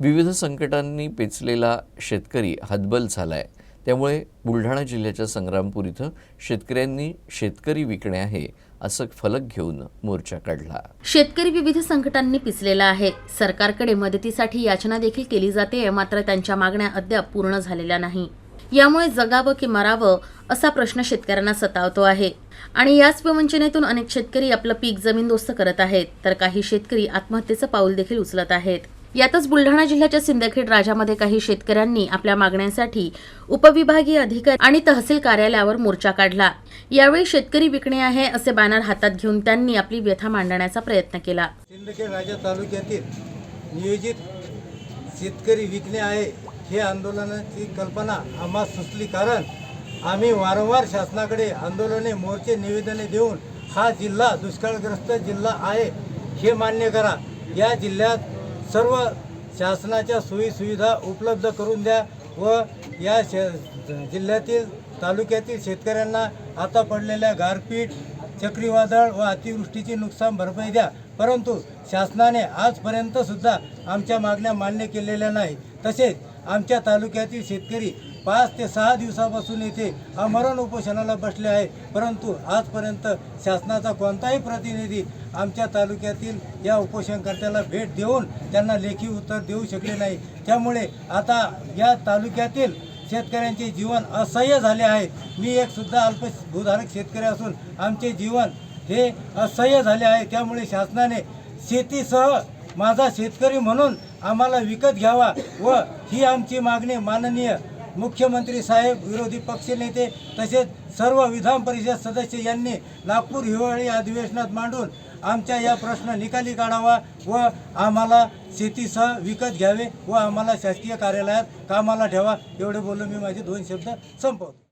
विविध संकटांनी पेचलेला शेतकरी हतबल झाला आहे त्यामुळे बुलढाणा जिल्ह्याच्या संग्रामपूर इथं शेतकऱ्यांनी शेतकरी विकणे आहे असं फलक घेऊन मोर्चा काढला. शेतकरी विविध संकटांनी पिचलेला आहे. सरकारकडे मदतीसाठी याचना देखील केली जाते मात्र त्यांच्या मागण्या अद्याप पूर्ण झालेल्या नाही. यामुळे जगावं की मरावं असा प्रश्न शेतकऱ्यांना सतावतो आहे. आणि याच विवंचनेतून अनेक शेतकरी आपलं पीक जमीनदोस्त करत आहेत तर काही शेतकरी आत्महत्येचं पाऊल देखील उचलत आहेत. यातच बुलढाणा जिल्ह्याच्या सिंदखेड राजामध्ये काही शेतकऱ्यांनी आपल्या मागण्यांसाठी उपविभागीय अधिकारी आणि तहसील कार्यालयावर मोर्चा काढला. यावेळी शेतकरी विकणे आहे असे बॅनर हातात घेऊन त्यांनी आपली व्यथा मांडण्याचा प्रयत्न केला. सिंदखेड राजा तालुक्यातील नियोजित शेतकरी विकणे आहे हे आंदोलनाची कल्पना आम्हाला सुचली कारण आम्ही वारंवार शासनाकडे आंदोलने मोर्चे निवेदने देऊन हा जिल्हा दुष्काळग्रस्त जिल्हा आहे हे मान्य करा. या जिल्ह्यात सर्व शासनाच्या सोयीसुविधा उपलब्ध करून द्या व या श जिल्ह्यातील तालुक्यातील शेतकऱ्यांना आता पडलेल्या गारपीट चक्रीवादळ व अतिवृष्टीची नुकसान भरपाई द्या. परंतु शासनाने आजपर्यंतसुद्धा आमच्या मागण्या मान्य केलेल्या नाही तसेच आमच्या तालुक्यातील शेतकरी पाच ते सहा दिवसापासून येथे आमरण उपोषणाला बसले आहे. परंतु आजपर्यंत शासनाचा कोणताही प्रतिनिधी आमच्या तालुक्यातील या उपोषणकर्त्याला भेट देऊन त्यांना लेखी उत्तर देऊ शकले नाही. त्यामुळे आता या तालुक्यातील शेतकऱ्यांचे जीवन असह्य झाले आहे. मी एक सुद्धा अल्पभूधारक शेतकरी असून आमचे जीवन हे असह्य झाले आहे. त्यामुळे शासनाने शेतीसह माझा शेतकरी म्हणून आम्हाला विकत घ्यावा व ही आमची मागणी माननीय मुख्यमंत्री साहेब विरोधी पक्षनेते तसेच सर्व विधान परिषद सदस्य यांनी नागपूर हिवाळी अधिवेशनात मांडून आमच्या या प्रश्न निकाली काढावा व आम्हाला शेतीसह विकत घ्यावे व आम्हाला शासकीय कार्यालयात कामाला ठेवा. एवढे बोलून मी माझे दोन शब्द संपवतो.